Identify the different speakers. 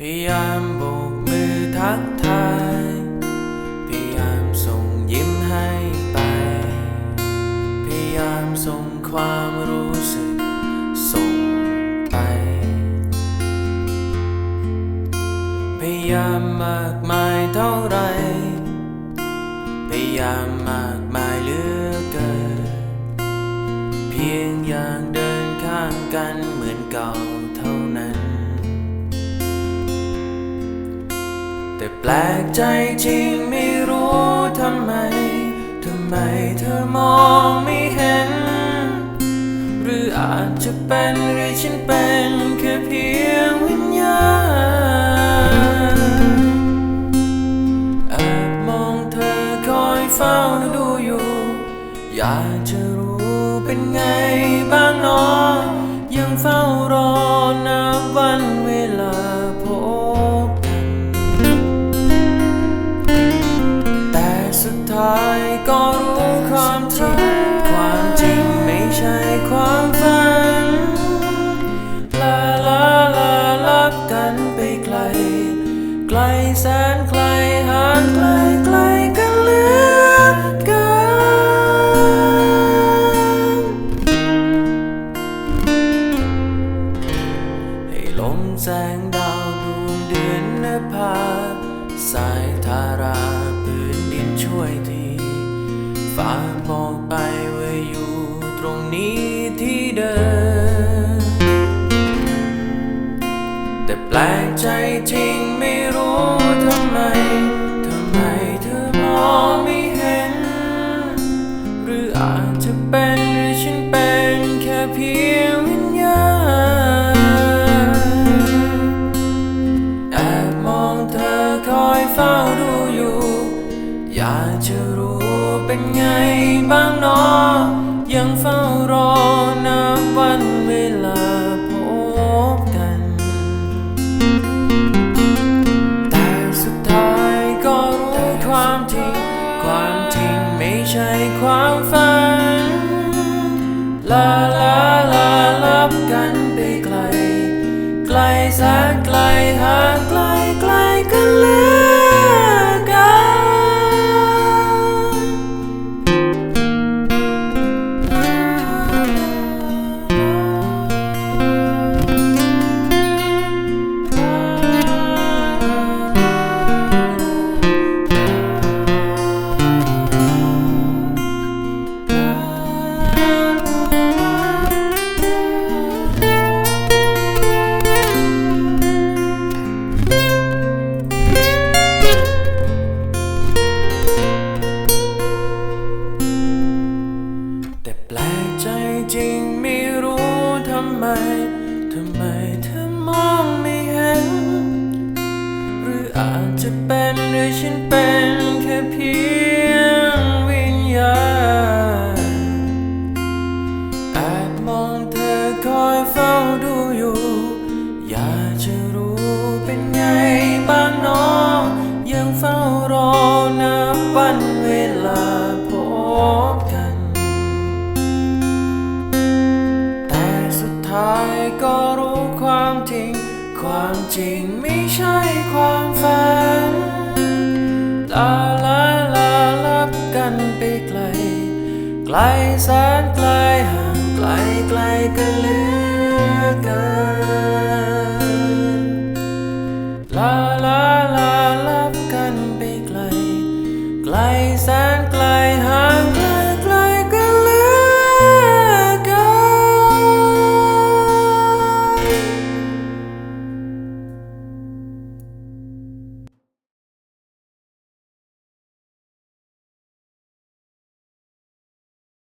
Speaker 1: พยายามโบกมือทักทาย พยายามส่งยิ้มให้ไป พยายามส่งความรู้สึกส่งไป พยายามมากมายเท่าไร พยายามมากมายเหลือเกิน เพียงอย่างเดินข้างกันเหมือนเก่า แต่แปลกใจจริงไม่รู้ทำไม ทำไมเธอมองไม่เห็น หรืออาจจะเป็นหรือฉันเป็นแค่เพียงวิญญาณแอบมองเธอคอยเฝ้าดูอยู่ อยากจะรู้เป็นไงบ้างหนอง งดาวดวงเดือนนภาสายทาราพื้นดินช่วยทีฟ้าบอกไปว่าอยู่ตรงนี้ที่เดิมแต่แปลกใจจริงไม่รู้ทำไม เฝ้าดูอยู่ อยากจะรู้เป็นไงบ้างหนอยังเฝ้ารอนับวันเวลาพบกัน แต่สุดท้ายก็รู้ความจริง ความจริงไม่ใช่ความฝัน ลาลาลาลับกันไปไกล ไกลแสนไกลห่างไก จริงไม่รู้ทำไม ทำไมเธอมองไม่เห็น หรืออาจจะเป็นหรือฉันเป็นแค่เพียงวิญญาณแอบมองเธอคอยเฝ้าดูอยู่ อยากจะรู้เป็นไงบ้างหนอง ยังเฝ้ารอนับวันเวลา ดท้ายก็รู้ความจริง ความจริงไม่ใช่ความฝันลาลาลาลับกันไปไกล ไกลแสนไกลห่างไกลไกลกันเหลือเกิน